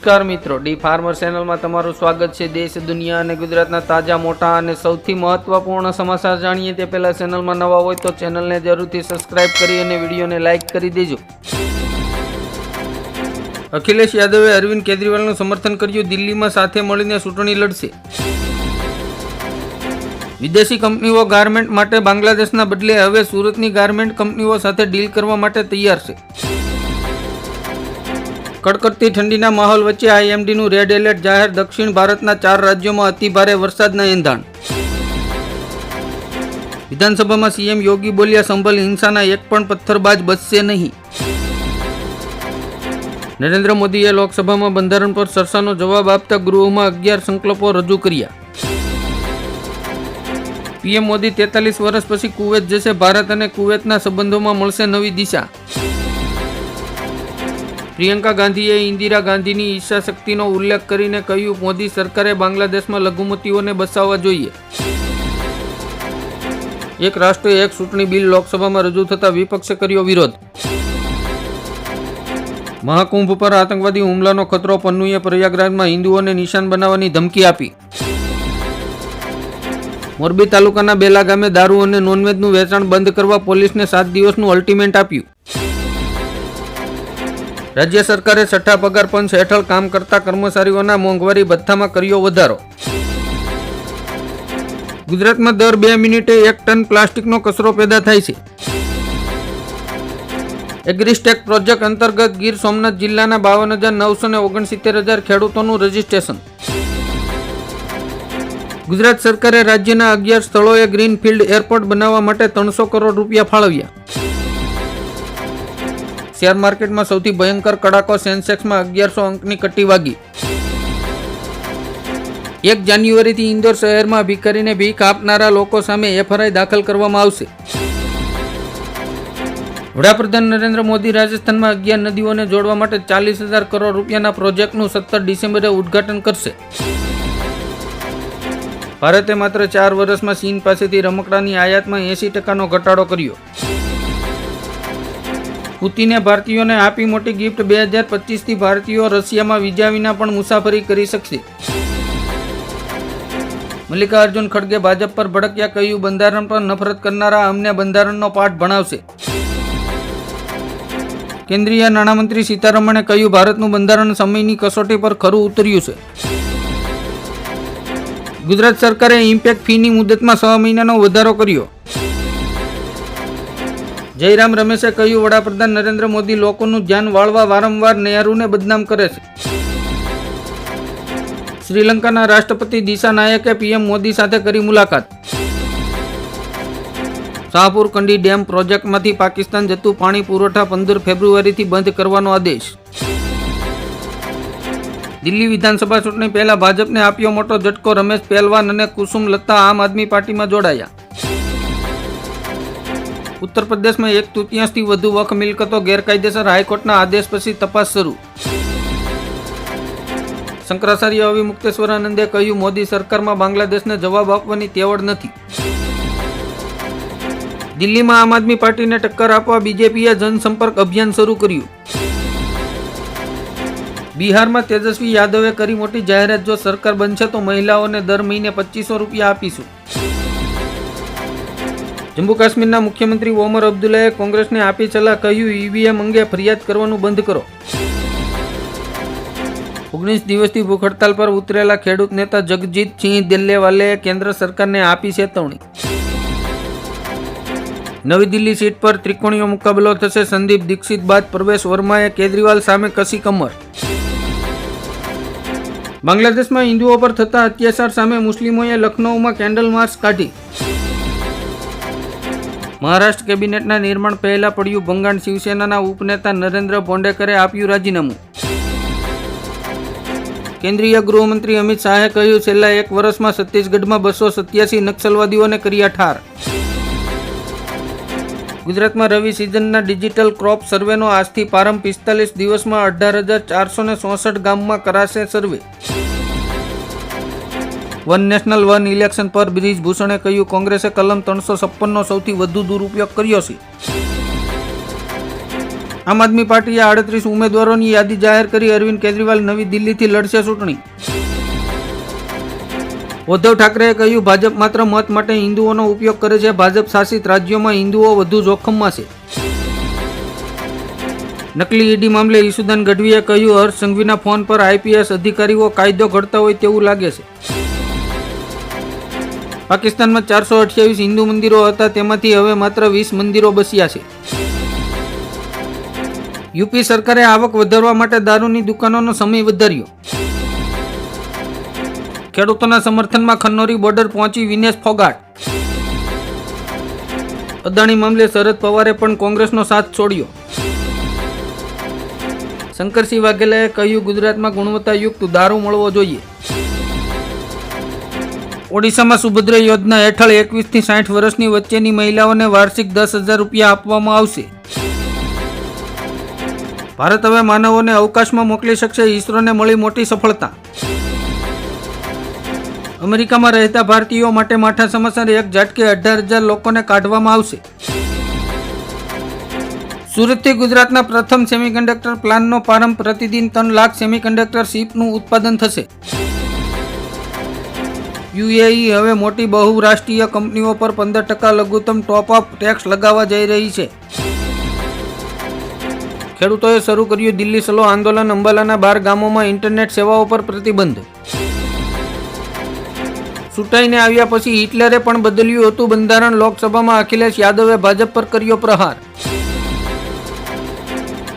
નમસ્કાર મિત્રો. D farmer ચેનલમાં તમારું સ્વાગત છે. દેશ, દુનિયા અને ગુજરાતના તાજા, મોટા અને સૌથી મહત્વપૂર્ણ સમાચાર જાણીએ તે પહેલા ચેનલમાં નવા હોય તો ચેનલને જરૂરથી સબસ્ક્રાઇબ કરી અને વિડીયોને લાઇક કરી દેજો. અખિલેશ યાદવે અરવિંદ કેજરીવાલનું સમર્થન કર્યું. દિલ્હીમાં સાથે મળીને ચૂંટણી લડશે. વિદેશી કંપનીઓ ગાર્મેન્ટ માટે બાંગ્લાદેશના બદલે હવે સુરતની ગાર્મેન્ટ કંપનીઓ સાથે ડીલ કરવા માટે તૈયાર છે. કડકડતી ઠંડીના માહોલ વચ્ચે આઈએમડીનું રેડ એલર્ટ જાહેર દક્ષિણ ભારતના ચાર રાજ્યોમાં અતિભારે વરસાદના એંધાણ. વિધાનસભામાં સીએમ યોગી બોલ્યા, સંભલ હિંસાના એક પણ પથ્થરબાજ બચશે નહીં. નરેન્દ્ર મોદીએ લોકસભામાં બંધારણ પર ચર્ચાનો જવાબ આપતા ગૃહમાં અગિયાર સંકલ્પો રજૂ કર્યા. પીએમ મોદી તેતાલીસ વર્ષ પછી કુવેત જશે, ભારત અને કુવેતના સંબંધોમાં મળશે નવી દિશા. પ્રિયંકા ગાંધીએ ઇન્દિરા ગાંધીની ઈચ્છા શક્તિનો ઉલ્લેખ કરીને કહ્યું, મોદી સરકારે બાંગ્લાદેશમાં લઘુમતીઓને બસાવવા જોઈએ. એક રાષ્ટ્ર એક ચૂંટણી બિલ લોકસભામાં રજૂ થતા વિપક્ષે કર્યો વિરોધ. મહાકુંભ પર આતંકવાદી હુમલાનો ખતરો પન્નુએ પ્રયાગરાજમાં હિન્દુઓને નિશાન બનાવવાની ધમકી આપી. મોરબી તાલુકાના બેલા ગામે દારૂ અને નોનવેજનું વેચાણ બંધ કરવા પોલીસને સાત દિવસનું અલ્ટિમેન્ટ આપ્યું. રાજ્ય સરકારે છઠ્ઠા પગાર પંચ હેઠળ કામ કરતા કર્મચારીઓના મોંઘવારી ભથ્થામાં કર્યો વધારો. ગુજરાતમાં દર બે મિનિટે એક ટન પ્લાસ્ટિકનો કચરો પેદા થાય છે. એગ્રીસ્ટેક પ્રોજેક્ટ અંતર્ગત ગીર સોમનાથ જિલ્લાના બાવન હજાર નવસો ને ઓગણસિત્તેર હજાર ખેડૂતોનું રજીસ્ટ્રેશન. ગુજરાત સરકારે રાજ્યના અગિયાર સ્થળોએ ગ્રીનફિલ્ડ એરપોર્ટ બનાવવા માટે ત્રણસો કરોડ રૂપિયા ફાળવ્યા. શેર માર્કેટમાં સૌથી ભયંકર કડાકો સેન્સેક્સમાં અગિયારસો અંકની કટ્ટી વાગી. એક જાન્યુઆરીથી ઇન્દોર શહેરમાં ભિખારીને ભીખ આપનારા લોકો સામે એફઆરઆઈ દાખલ કરવામાં આવશે. વડાપ્રધાન નરેન્દ્ર મોદી રાજસ્થાનમાં અગિયાર નદીઓને જોડવા માટે ચાલીસ હજાર કરોડ રૂપિયાના પ્રોજેક્ટનું સત્તર ડિસેમ્બરે ઉદ્ઘાટન કરશે. ભારતે માત્ર ચાર વર્ષમાં ચીન પાસેથી રમકડાની આયાતમાં એંસી ટકાનો ઘટાડો કર્યો. પુતિને ભારતીયોને આપી મોટી ગિફ્ટ બે હજાર પચીસથી ભારતીયો રશિયામાં વિઝા વિના પણ મુસાફરી કરી શકશે. મલ્લિકાર્જુન ખડગે ભાજપ પર ભડક્યા કહ્યું, બંધારણ પર નફરત કરનારા અમને બંધારણનો પાઠ ભણાવશે. કેન્દ્રીય નાણામંત્રી સીતારમણે કહ્યું, ભારતનું બંધારણ સમયની કસોટી પર ખરું ઉતર્યું છે. ગુજરાત સરકારે ઇમ્પેક્ટ ફીની મુદતમાં છ મહિનાનો વધારો કર્યો. જયરામ રમેશે કહ્યું, વડાપ્રધાન નરેન્દ્ર મોદી લોકોનું ધ્યાન વાળવા વારંવાર નેહરુને બદનામ કરે છે. શ્રીલંકાના રાષ્ટ્રપતિ દિશા નાયકે પીએમ મોદી સાથે કરી મુલાકાત. શાહપુર કંડી ડેમ પ્રોજેક્ટમાંથી પાકિસ્તાન જતું પાણી પુરવઠા પંદર ફેબ્રુઆરીથી બંધ કરવાનો આદેશ. દિલ્હી વિધાનસભા ચૂંટણી પહેલા ભાજપને આપ્યો મોટો ઝટકો રમેશ પહેલવાન અને કુસુમ લતા આમ આદમી પાર્ટીમાં જોડાયા. ઉત્તર પ્રદેશમાં એક તૃતીયાંશથી વધુ વખ મિલકતો ગેરકાયદેસર હાઈકોર્ટના આદેશ પછી તપાસ શરૂ. શંકરાચાર્ય અવિમુક્તેશ્વરાનંદે કહ્યું, મોદી સરકારમાં બાંગ્લાદેશને જવાબ આપવાની તેવડ નથી. દિલ્હીમાં આમ આદમી પાર્ટીને ટક્કર આપવા બીજેપીએ જનસંપર્ક અભિયાન શરૂ કર્યું. બિહારમાં તેજસ્વી યાદવે કરી મોટી જાહેરાત, જો સરકાર બનશે તો મહિલાઓને દર મહિને પચીસો રૂપિયા આપીશું. જમ્મુ કાશ્મીરના મુખ્યમંત્રી ઓમર અબ્દુલ્લાએ કોંગ્રેસને આપી સલાહ કહ્યું ઈવીએમ અંગે ફરિયાદ કરવાનું બંધ કરો. ઓગણીસ દિવસથી ભૂખ હડતાલ પર ઉતરેલા ખેડૂત નેતા જગજીત સિંહ દિલ્લેવાલે કેન્દ્ર સરકારને આપી ચેતવણી. નવી દિલ્હી સીટ પર ત્રિકોણીય મુકાબલો થશે. સંદીપ દીક્ષિત બાદ પ્રવેશ વર્માએ કેજરીવાલ સામે કસી કમર. બાંગ્લાદેશમાં હિન્દુઓ પર થતા અત્યાચાર સામે મુસ્લિમોએ લખનૌમાં કેન્ડલ માર્ચ કાઢી. મહારાષ્ટ્ર કેબિનેટના નિર્માણ પહેલા પડ્યું ભંગાણ શિવસેનાના ઉપનેતા નરેન્દ્ર ભોંડેકરે આપ્યું રાજીનામું. કેન્દ્રીય ગૃહમંત્રી અમિત શાહે કહ્યું, છેલ્લા એક વર્ષમાં છત્તીસગઢમાં બસો સત્યાસી નક્સલવાદીઓને કર્યા ઠાર ગુજરાતમાં રવિ સિઝનના ડિજિટલ ક્રોપ સર્વેનો આજથી પ્રારંભ પિસ્તાલીસ દિવસમાં અઢાર હજાર ચારસો ચોસઠ ગામમાં કરાશે survey. One nation one election પર બ્રિજભૂષણે કહ્યું, કોંગ્રેસે કલમ ત્રણસો છપ્પનનો સૌથી વધુ દુરુપયોગ કર્યો છે. આમ આદમી પાર્ટીએ આડત્રીસ ઉમેદવારોની યાદી જાહેર કરી, અરવિંદ કેજરીવાલ નવી દિલ્હીથી લડશે ચૂંટણી. ઉદ્ધવ ઠાકરેએ કહ્યું, ભાજપ માત્ર મત માટે હિન્દુઓનો ઉપયોગ કરે છે, ભાજપ શાસિત રાજ્યોમાં હિન્દુઓ વધુ જોખમમાં છે. નકલી ઈડી મામલે ઈસુદાન ગઢવીએ કહ્યું, હર્ષ સંઘવીના ફોન પર આઈપીએસ અધિકારીઓ કાયદો ઘડતા હોય તેવું લાગે છે. પાકિસ્તાનમાં ચારસો અઠ્યાવીસ હિન્દુ મંદિરો હતા, તેમાંથી હવે માત્ર વીસ મંદિરો બસ્યા છે. યુપી સરકારે આવક વધારવા માટે દારૂની દુકાનોનો સમય વધાર્યો. ખેડૂતોના સમર્થનમાં ખન્નોરી બોર્ડર પહોંચી વિનેશ ફોગાટ. અદાણી મામલે શરદ પવારે પણ કોંગ્રેસનો સાથ છોડ્યો. શંકરસિંહ વાઘેલાએ કહ્યું, ગુજરાતમાં ગુણવત્તાયુક્ત દારૂ મળવો જોઈએ. ઓડિશામાં સુભદ્ર યોજના હેઠળ એકવીસથી સાઠ વર્ષની વચ્ચેની મહિલાઓને વાર્ષિક દસ હજાર રૂપિયા આપવામાં આવશે. ભારત હવે માનવોને અવકાશમાં મોકલી શકશે ઈસરોને મળી મોટી સફળતા. અમેરિકામાં રહેતા ભારતીયો માટે માઠા સમાચાર એક ઝાટકે અઢાર હજાર લોકોને કાઢવામાં આવશે. સુરતથી ગુજરાતના પ્રથમ સેમિકન્ડક્ટર પ્લાનનો પ્રારંભ પ્રતિદિન ત્રણ લાખ સેમિકન્ડક્ટર શિપનું ઉત્પાદન થશે. યુએઈ હવે મોટી બહુરાષ્ટ્રીય કંપનીઓ પર પંદર ટકા લઘુત્તમ ટોપ અપ ટેક્સ લગાવવા જઈ રહી છે. ખેડૂતોએ શરૂ કર્યું દિલ્હી ચલો આંદોલન, અંબાલાના બાર ગામોમાં ઇન્ટરનેટ સેવાઓ પર પ્રતિબંધ. ચૂંટાઈને આવ્યા પછી હિટલરે પણ બદલ્યું હતું બંધારણ. લોકસભામાં અખિલેશ યાદવે ભાજપ પર કર્યો પ્રહાર.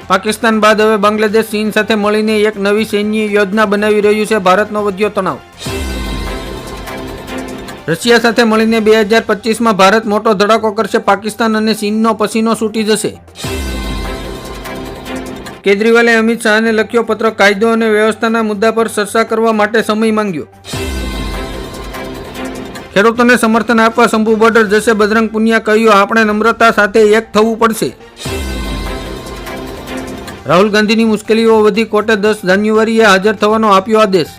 પાકિસ્તાન બાદ હવે બાંગ્લાદેશ, ચીન સાથે મળીને એક નવી સૈન્ય યોજના બનાવી રહ્યું છે. ભારતનો વધ્યો તણાવ. રશિયા સાથે મળીને બે હજાર પચીસમાં ભારત મોટો ધડાકો કરશે પાકિસ્તાન અને ચીનનો પસીનો છૂટી જશે. કેજરીવાલે અમિત શાહને લખ્યો પત્ર, કાયદો અને વ્યવસ્થાના મુદ્દા પર ચર્ચા કરવા માટે સમય માંગ્યો. ખેડૂતોને સમર્થન આપવા શંભુ બોર્ડર જશે, બજરંગ પુનિયા કહ્યું, આપણે નમ્રતા સાથે એક થવું પડશે. રાહુલ ગાંધીની મુશ્કેલીઓ વધી, કોર્ટે દસ જાન્યુઆરીએ હાજર થવાનો આપ્યો આદેશ.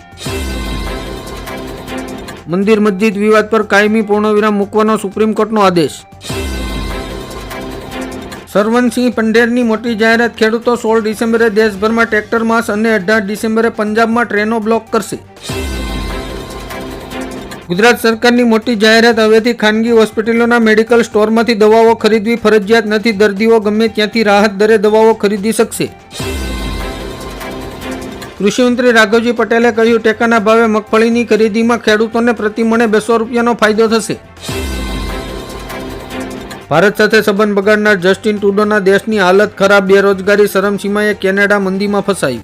મંદિર મસ્જિદ વિવાદ પર કાયમી પૂર્ણવિરામ મૂકવાનો સુપ્રીમ કોર્ટનો આદેશ. સરવનસિંહ પંઢેરની મોટી જાહેરાત, ખેડૂતો સોળ ડિસેમ્બરે દેશભરમાં ટ્રેક્ટર માસ અને અઢાર ડિસેમ્બરે પંજાબમાં ટ્રેનો બ્લોક કરશે. ગુજરાત સરકારની મોટી જાહેરાત, હવેથી ખાનગી હોસ્પિટલોના મેડિકલ સ્ટોરમાંથી દવાઓ ખરીદવી ફરજિયાત નથી, દર્દીઓ ગમે ત્યાંથી રાહત દરે દવાઓ ખરીદી શકશે. કૃષિમંત્રી રાઘવજી પટેલે કહ્યું, ટેકાના ભાવે મગફળીની ખરીદીમાં ખેડૂતોને પ્રતિમણે બસો રૂપિયાનો ફાયદો થશે. ભારત સાથે સંબંધ બગાડનાર જસ્ટિન ટુડોના દેશની હાલત ખરાબ, બેરોજગારી, શરમસીમાએ કેનેડા મંદીમાં ફસાયું.